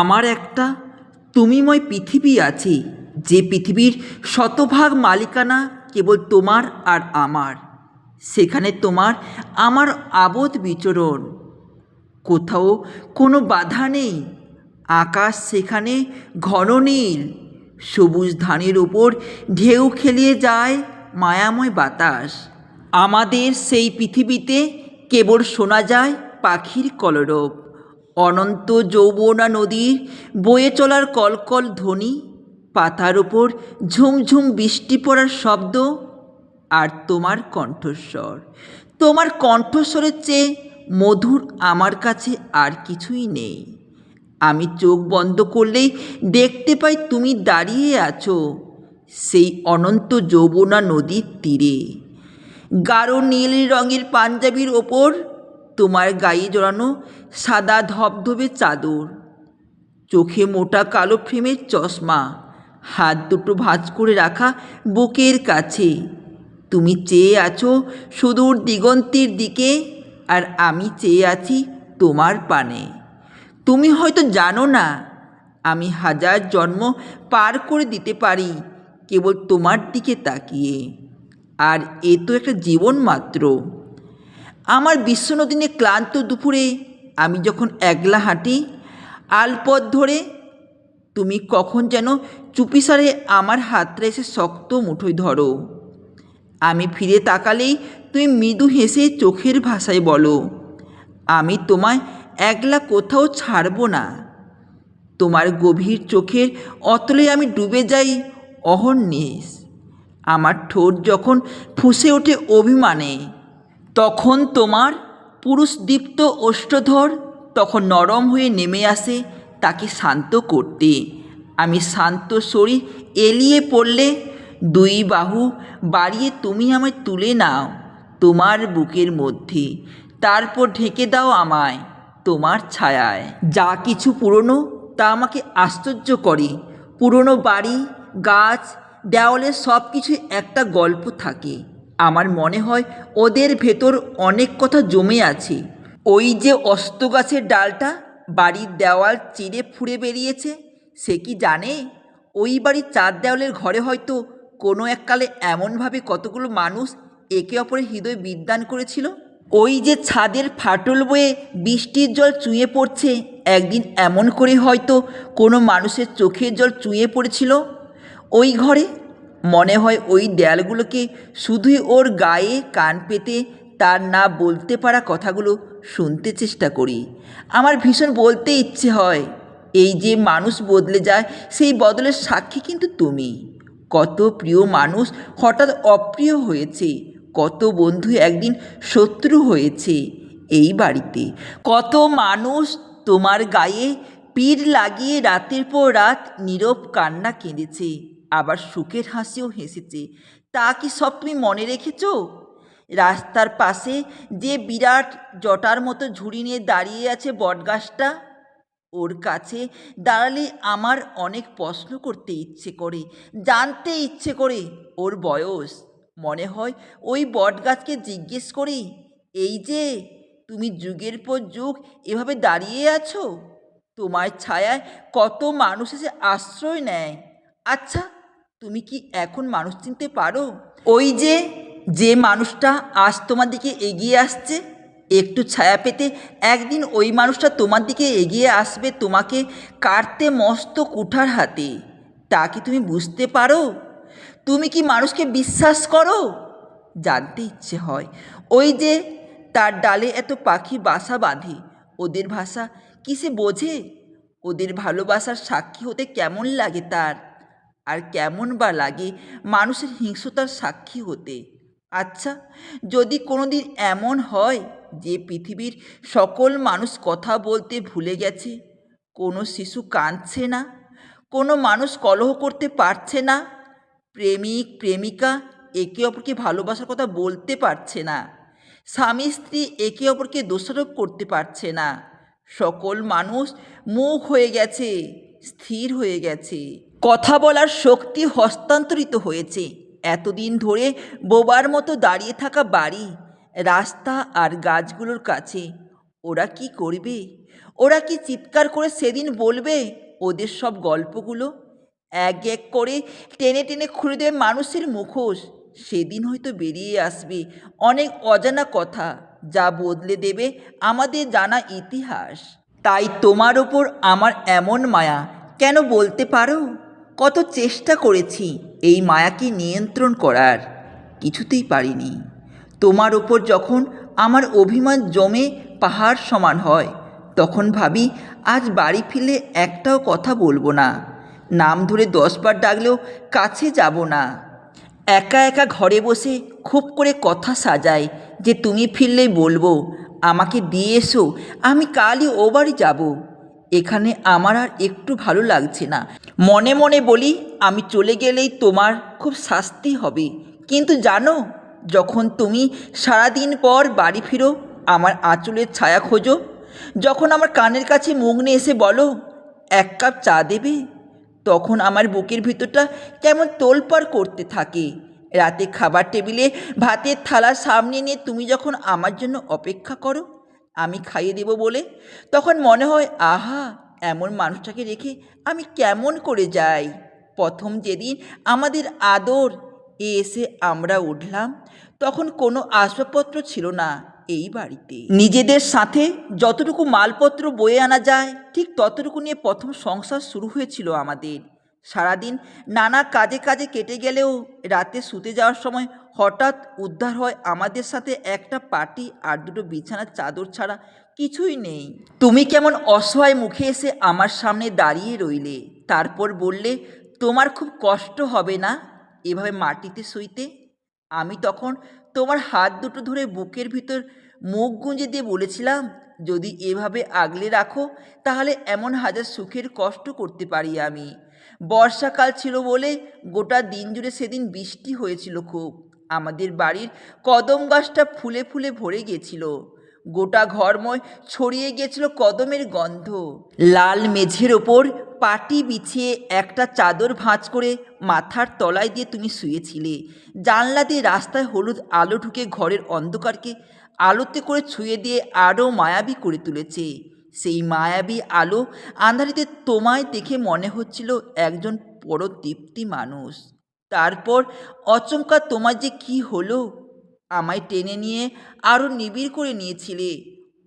আমার একটা, তুমিময় পৃথিবী আছে, যে পৃথিবীর শতভাগ মালিকানা কেবল তোমার আর আমার। সেখানে তোমার আমার আবোধ বিচরণ। কোথাও কোনো বাধা নেই, আকাশ সেখানে ঘন নীল, সবুজ ধানের ওপর ঢেউ খেলিয়ে যায় মায়াময় বাতাস। আমাদের সেই পৃথিবীতে কেবল শোনা যায় পাখির কলরব। অনন্ত যৌবনা নদীর বয়ে চলার কলকল ধ্বনি, পাতার ওপর ঝুমঝুম বৃষ্টি পড়ার শব্দ আর তোমার কণ্ঠস্বর। তোমার কণ্ঠস্বরের চেয়ে মধুর আমার কাছে আর কিছুই নেই। আমি চোখ বন্ধ করলেই দেখতে পাই তুমি দাঁড়িয়ে আছো সেই অনন্ত যৌবনা নদীর তীরে। গাঢ় নীল রঙের পাঞ্জাবির ওপর তোমার গায়ে জড়ানো সাদা ধবধবে চাদর। চোখে মোটা কালো ফ্রেমের চশমা। হাত দুটো ভাঁজ করে রাখা বুকের কাছে। তুমি চেয়ে আছো সুদূর দিগন্তের দিকে, আর আমি চেয়ে আছি তোমার পানে। তুমি হয়তো জানো না, আমি হাজার জন্ম পার করে দিতে পারি, কেবল তোমার দিকে তাকিয়ে। আর এ তো একটা জীবন মাত্র। আমার বিশ্বনদিনে ক্লান্ত দুপুরে আমি যখন একলা হাঁটি, আলপথ ধরে তুমি কখন যেন চুপিসারে আমার হাতটা এসে শক্ত মুঠোয় ধরো। আমি ফিরে তাকালেই তুমি মৃদু হেসে চোখের ভাষায় বলো, আমি তোমায় একলা কোথাও ছাড়বো না। তোমার গভীর চোখের অতলে আমি ডুবে যাই অহর্নিশ আমার ঠোঁট যখন ফুঁসে ওঠে অভিমানে তখন তোমার পুরুষদীপ্ত ওষ্ঠধর তখন নরম হয়ে নেমে আসে তাকে শান্ত করতে। আমি শান্ত শরীর এলিয়ে পড়লে, দুই বাহু বাড়িয়ে তুমি আমায় তুলে নাও তোমার বুকের মধ্যে। তারপর ঢেকে দাও আমায় তোমার ছায়ায়। যা কিছু পুরনো তা আমাকে আশ্চর্য করে। পুরনো বাড়ি, গাছ দেওয়ালে সব কিছু একটা গল্প থাকে। আমার মনে হয় ওদের ভেতর অনেক কথা জমে আছে। ওই যে অস্ত গাছের ডালটা বাড়ির দেওয়াল চিরে ফুঁড়ে বেরিয়েছে, সে কি জানে? ওই বাড়ির চার দেওয়ালের ঘরে হয়তো কোনো এককালে এমনভাবে কতগুলো মানুষ একে অপরের হৃদয় বিদ্যান করেছিল। ওই যে ছাদের ফাটল বয়ে বৃষ্টির জল চুঁয়ে পড়ছে, একদিন এমন করে হয়তো কোনো মানুষের চোখের জল চুঁয়ে পড়েছিল। ওই ঘরে মনে হয় ওই দেয়ালগুলোকে শুধুই ওর গায়ে কান পেতে তার না বলতে পারা কথাগুলো শুনতে চেষ্টা করি। আমার ভীষণ বলতে ইচ্ছে হয়, এই যে মানুষ বদলে যায়, সেই বদলের সাক্ষী কিন্তু তুমি। কত প্রিয় মানুষ হঠাৎ অপ্রিয় হয়েছে, কত বন্ধু একদিন শত্রু হয়েছে এই বাড়িতে। কত মানুষ তোমার গায়ে পীর লাগিয়ে রাতের পর রাত নীরব কান্না কেঁদেছে আবার সুখের হাসিও হেসেছে। তা কি সব তুমি মনে রেখেছ? রাস্তার পাশে যে বিরাট জটার মতো ঝুড়ি নিয়ে দাঁড়িয়ে আছে বটগাছটা, ওর কাছে দাঁড়ালে আমার অনেক প্রশ্ন করতে ইচ্ছে করে, জানতে ইচ্ছে করে ওর বয়স। মনে হয় ওই বটগাছকে জিজ্ঞেস করি, এই যে, তুমি যুগের পর যুগ এভাবে দাঁড়িয়ে আছো? তোমার ছায়ায় কত মানুষ এসে আশ্রয় নেয়? আচ্ছা তুমি কি এখন মানুষ চিনতে পারো? ওই যে যে মানুষটা আজ তোমার দিকে এগিয়ে আসছে, একটু ছায়া পেতে একদিন ওই মানুষটা তোমার দিকে এগিয়ে আসবে তোমাকে কাটতে মস্ত কুঠার হাতে। তা কি তুমি বুঝতে পারো? তুমি কি মানুষকে বিশ্বাস করো? জানতে ইচ্ছে হয়। ওই যে, তার ডালে এত পাখি বাসা বাঁধে, ওদের ভাষা কি সে বোঝে? ওদের ভালোবাসার সাক্ষী হতে কেমন লাগে তার? আর কেমন বা লাগে মানুষের হিংস্রতার সাক্ষী হতে। আচ্ছা যদি কোনো দিন এমন হয় যে পৃথিবীর সকল মানুষ কথা বলতে ভুলে গেছে, কোনো শিশু কাঁদছে না, কোনো মানুষ কলহ করতে পারছে না, প্রেমিক, প্রেমিকা একে অপরকে ভালোবাসার কথা বলতে পারছে না, স্বামী, স্ত্রী একে অপরকে দোষারোপ করতে পারছে না, সকল মানুষ মুখ হয়ে গেছে, স্থির হয়ে গেছে কথা বলার শক্তি হস্তান্তরিত হয়েছে। এতদিন ধরে বোবার মতো দাঁড়িয়ে থাকা বাড়ি, রাস্তা আর গাছগুলোর কাছে। ওরা কি করবে? ওরা কি চিৎকার করে সেদিন বলবে ওদের সব গল্পগুলো? এক এক করে টেনে টেনে খুলে দেবে মানুষের মুখোশ। সেদিন হয়তো বেরিয়ে আসবে অনেক অজানা কথা যা বদলে দেবে আমাদের জানা ইতিহাস। তাই তোমার ওপর আমার এমন মায়া, কেন বলতে পারো? কত চেষ্টা করেছি এই মায়াকে নিয়ন্ত্রণ করার। কিছুতেই পারিনি। তোমার ওপর যখন আমার অভিমান জমে পাহাড় সমান হয়, তখন ভাবি, আজ বাড়ি ফিরলে একটাও কথা বলব না। নাম ধরে দশবার ডাকলেও কাছে যাব না। একা একা ঘরে বসে খুব করে কথা সাজাই যে, তুমি ফিরলেই বলব, আমাকে দিয়ে এসো, আমি কালই ও বাড়ি যাব। এখানে আমার আর একটু ভালো লাগছে না। মনে মনে বলি, আমি চলে গেলেই তোমার খুব শাস্তি হবে। কিন্তু জানো, যখন তুমি সারাদিন পর বাড়ি ফিরো, আমার আঁচলের ছায়া খোঁজো। যখন আমার কানের কাছে মুখ নিয়ে এসে বলো, এক কাপ চা দেবে? তখন আমার বুকের ভিতরটা কেমন তোলপাড় করতে থাকে। রাতে খাবার টেবিলে ভাতের থালা সামনে নিয়ে তুমি যখন আমার জন্য অপেক্ষা করো আমি খাইয়ে দেব বলে? তখন মনে হয়, আহা, এমন মানুষটাকে রেখে আমি কেমন করে যাই? প্রথম যেদিন আমাদের আদর এসে আমরা উঠলাম, তখন কোনো আসবাবপত্র ছিল না এই বাড়িতে। নিজেদের সাথে যতটুকু মালপত্র বয়ে আনা যায়, ঠিক ততটুকু নিয়ে প্রথম সংসার শুরু হয়েছিল আমাদের। সারাদিন নানা কাজে কাজে কেটে গেলেও রাতে শুতে যাওয়ার সময় হঠাৎ উদ্ধার হয় আমাদের সাথে একটা পাটি আর দুটো বিছানার চাদর ছাড়া কিছুই নেই। তুমি কেমন অসহায় মুখে এসে আমার সামনে দাঁড়িয়ে রইলে, তারপর বললে, তোমার খুব কষ্ট হবে না এভাবে মাটিতে শুইতে? আমি তখন, তোমার হাত দুটো ধরে বুকের ভিতর মুখ গুঁজে দিয়ে বলেছিলাম, যদি এভাবে আগলে রাখো, তাহলে এমন হাজার সুখের কষ্ট করতে পারি আমি। বর্ষাকাল ছিল বলে গোটা দিন জুড়ে সেদিন বৃষ্টি হয়েছিল খুব। আমাদের বাড়ির কদম গাছটা ফুলে ফুলে ভরে গিয়েছিল গোটা ঘরময় ছড়িয়ে গিয়েছিল কদমের গন্ধ। লাল মেঝের ওপর পাটি বিছিয়ে একটা চাদর ভাঁজ করে মাথার তলায় দিয়ে তুমি শুয়েছিলে। জানলা দিয়ে রাস্তায় হলুদ আলো ঢুকে ঘরের অন্ধকারকে আলোতে করে ছুঁয়ে দিয়ে আরও মায়াবী করে তুলেছে। সেই মায়াবী আলো আন্ধারিতে তোমায় দেখে মনে হচ্ছিল একজন বড় পরদীপ্তি মানুষ। তারপর অচমকা তোমার যে কি হলো? আমায় টেনে নিয়ে আরও নিবিড় করে নিয়েছিলে।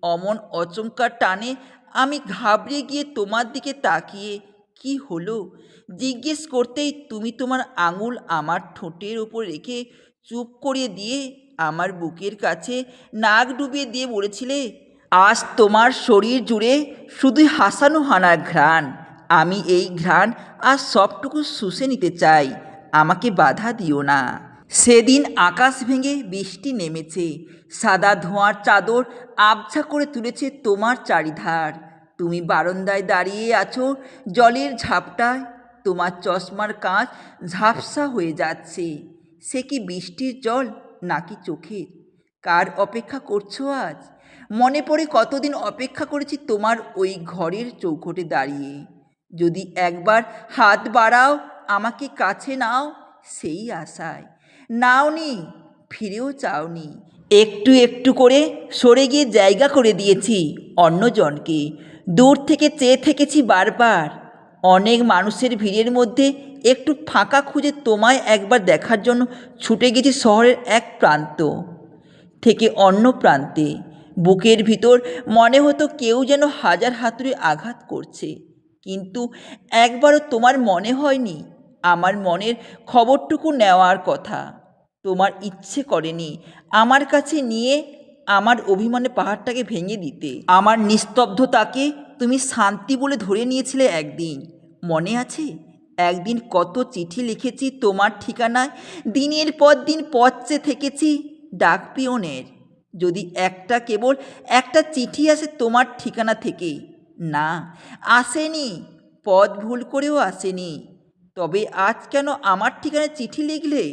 অমন অচমকার টানে আমি ঘাবড়ে গিয়ে তোমার দিকে তাকিয়ে, কি হলো? জিজ্ঞেস করতেই তুমি তোমার আঙুল আমার ঠোঁটের ওপর রেখে চুপ করিয়ে দিয়ে আমার বুকের কাছে নাক ডুবিয়ে দিয়ে বলেছিলে আজ তোমার শরীর জুড়ে শুধুই হাসানো হানা ঘ্রাণ। আমি এই ঘ্রাণ আর সবটুকু শুষে নিতে চাই, আমাকে বাধা দিও না। সেদিন আকাশ ভেঙে বৃষ্টি নেমেছে, সাদা ধোঁয়ার চাদর আবছা করে তুলেছে তোমার চারিধার। তুমি বারান্দায় দাঁড়িয়ে আছো, জলের ঝাপটায় তোমার চশমার কাঁচ ঝাপসা হয়ে যাচ্ছে। সে কি বৃষ্টির জল নাকি চোখের? কার অপেক্ষা করছ আজ? মনে পড়ে কতদিন অপেক্ষা করেছি তোমার ওই ঘরের চৌকটে দাঁড়িয়ে। যদি একবার হাত বাড়াও, আমাকে কাছে নাও, সেই আশায়। নাওনি ফিরেও চাওনি একটু একটু করে সরে গিয়ে জায়গা করে দিয়েছি অন্যজনকে। দূর থেকে চেয়ে থেকেছি বারবার। অনেক মানুষের ভিড়ের মধ্যে একটু ফাঁকা খুঁজে তোমায় একবার দেখার জন্য ছুটে গেছি শহরের এক প্রান্ত থেকে অন্য প্রান্তে। বুকের ভিতর মনে হতো কেউ যেন হাজার হাতুড়ি আঘাত করছে। কিন্তু একবারও তোমার মনে হয়নি? আমার মনের খবরটুকু নেওয়ার কথা। তোমার ইচ্ছে করেনি আমার কাছে নিয়ে আমার অভিমানে পাহাড়টাকে ভেঙে দিতে। আমার নিস্তব্ধতাকে তুমি শান্তি বলে ধরে নিয়েছিলে একদিন। মনে আছে? একদিন কত চিঠি লিখেছি তোমার ঠিকানায়। দিনের পর দিন পথে থেকেছি ডাক পিয়নের যদি একটা কেবল একটা চিঠি আসে তোমার ঠিকানা থেকে না, আসেনি পথ ভুল করেও আসেনি, তবে আজ কেন আমার ঠিকানায় চিঠি লিখলে?